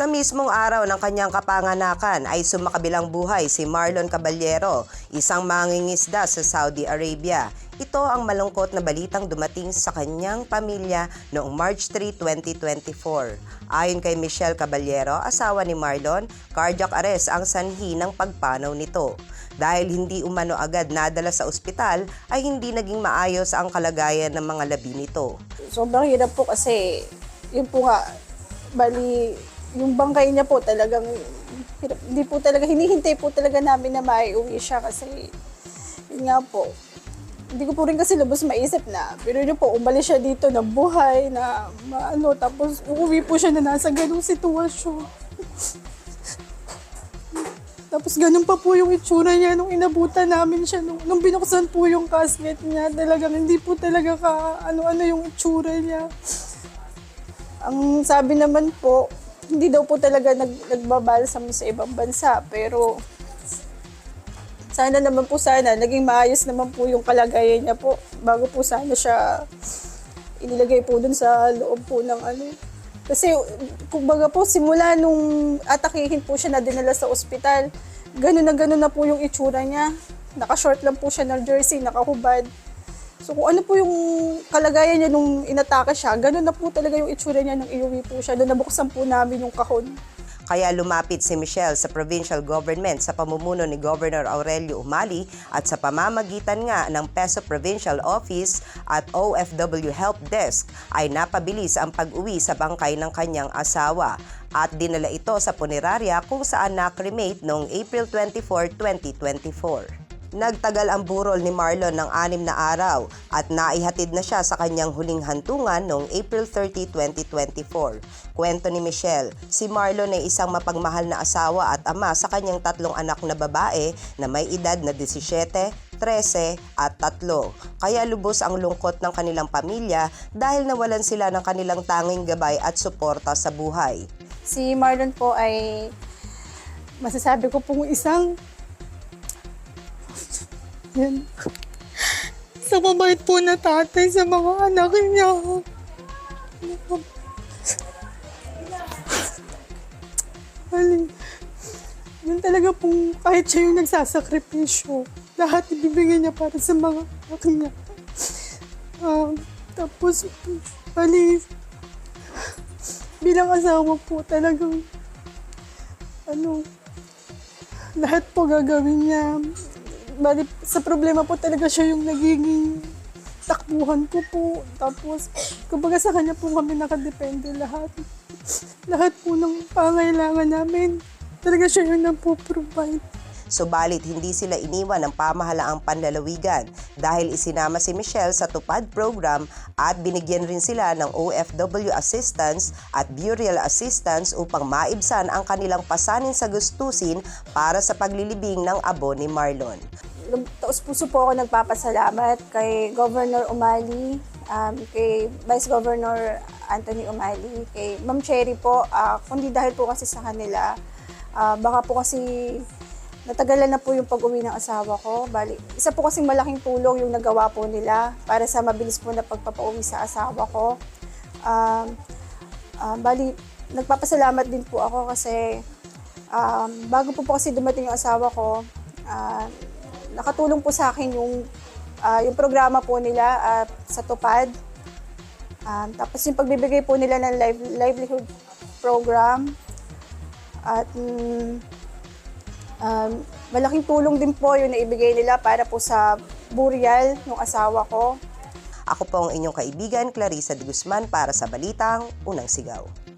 Sa mismong araw ng kanyang kapanganakan ay sumakabilang buhay si Marlon Caballero, isang mangingisda sa Saudi Arabia. Ito ang malungkot na balitang dumating sa kanyang pamilya noong March 3, 2024. Ayon kay Michelle Caballero, asawa ni Marlon, cardiac arrest ang sanhi ng pagpanaw nito. Dahil hindi umano agad nadala sa ospital, ay hindi naging maayos ang kalagayan ng mga labi nito. sobrang hirap po kasi yun po nga, bali, yung bangkay niya po talagang, hindi po talaga, hinihintay po talaga namin na maiuwi siya kasi, yun nga po, hindi ko po rin kasi lubos maisip na, pero yun po, umalis siya dito na buhay, na maano, tapos uuwi po siya na nasa ganung sitwasyon. Tapos ganun pa po yung itsura niya nung inabutan namin siya. Nung, nung binuksan po yung casket niya, talagang hindi po talaga ka ano-ano yung itsura niya. Ang sabi naman po, hindi daw po talaga nag, nagbabalsam sa ibang bansa. Pero sana naman po sana, naging maayos naman po yung kalagayan niya po. Bago po sana siya inilagay po dun sa loob po ng ano. Kasi kumbaga po, simula nung atakihin po siya na dinala sa ospital, ganun na ganun na po yung itsura niya. Naka-short lang po siya ng jersey, nakahubad. So kung ano po yung kalagayan niya nung inatake siya, ganun na po talaga yung itsura niya nung iuwi po siya. Doon nabuksan po namin yung kahon. Kaya lumapit si Michelle sa provincial government sa pamumuno ni Governor Aurelio Umali at sa pamamagitan nga ng Peso Provincial Office at OFW Help Desk ay napabilis ang pag-uwi sa bangkay ng kanyang asawa at dinala ito sa punerarya kung saan na-cremate noong April 24, 2024. Nagtagal ang burol ni Marlon ng anim na araw at naihatid na siya sa kanyang huling hantungan noong April 30, 2024. Kwento ni Michelle, si Marlon ay isang mapagmahal na asawa at ama sa kanyang tatlong anak na babae na may edad na 17, 13 at 3. Kaya lubos ang lungkot ng kanilang pamilya dahil nawalan sila ng kanilang tanging gabay at suporta sa buhay. Si Marlon po ay masasabi ko pong isang yan. Sa mabait po na tatay sa mga anak niya. Hali. Yun talaga pong kahit siya yung nagsasakripisyo, lahat ibibigay niya para sa mga anak niya. Um, tapos, bali, bilang asawa po talagang ano, lahat po gagawin niya. Bali, sa problema po talaga siya yung nagiging takbuhan ko po. Tapos, kumbaga sa kanya po kami nakadepende lahat. Lahat po ng pangailangan namin. Talaga siya yung nagpo-provide. Subalit hindi sila iniwan ng pamahalaang panlalawigan dahil isinama si Michelle sa tupad program at binigyan rin sila ng OFW assistance at burial assistance upang maibsan ang kanilang pasanin sa gustusin para sa paglilibing ng abo ni Marlon. taos puso po ako nagpapasalamat kay Governor Umali, um, kay Vice Governor Anthony Umali, kay Ma'am Cherry po, ah, kundi dahil po kasi sa kanila, ah, baka po kasi natagalan na po yung pag-uwi ng asawa ko. Bali, isa po kasing malaking tulong yung nagawa po nila para sa mabilis po na pagpapauwi sa asawa ko. Um, um, bali, nagpapasalamat din po ako kasi um, bago po po kasi dumating yung asawa ko, ah, nakatulong po sa akin yung ah, yung programa po nila at sa Tupad. Um, tapos yung pagbibigay po nila ng live, livelihood program. At mm, um, malaking tulong din po yung naibigay nila para po sa burial ng asawa ko. Ako po ang inyong kaibigan, Clarissa de Guzman para sa Balitang Unang Sigaw.